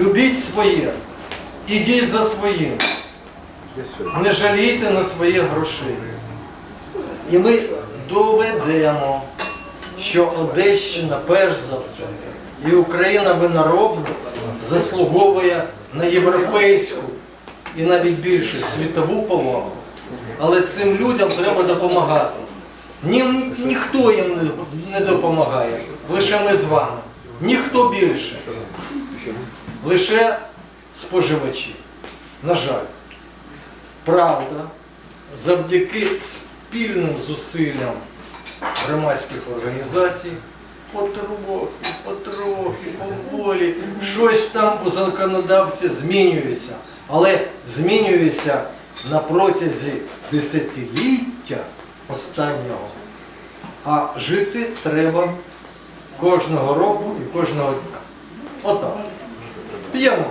Любіть своє, ідіть за своїм. Не жалійте на своє грошей. І ми доведемо, що Одещина, перш за все, і Україна виноробна заслуговує на європейську і навіть більше світову повагу. Але цим людям треба допомагати. Ні, ніхто їм не допомагає, лише ми з вами. Ніхто більше. Лише споживачі. На жаль. Правда, завдяки спільним зусиллям громадських організацій, потрохи, потрохи, поволі, щось там у законодавці змінюється. Але змінюється на протязі десятиліття останнього. А жити треба кожного року і кожного дня. Отак. П'ємо.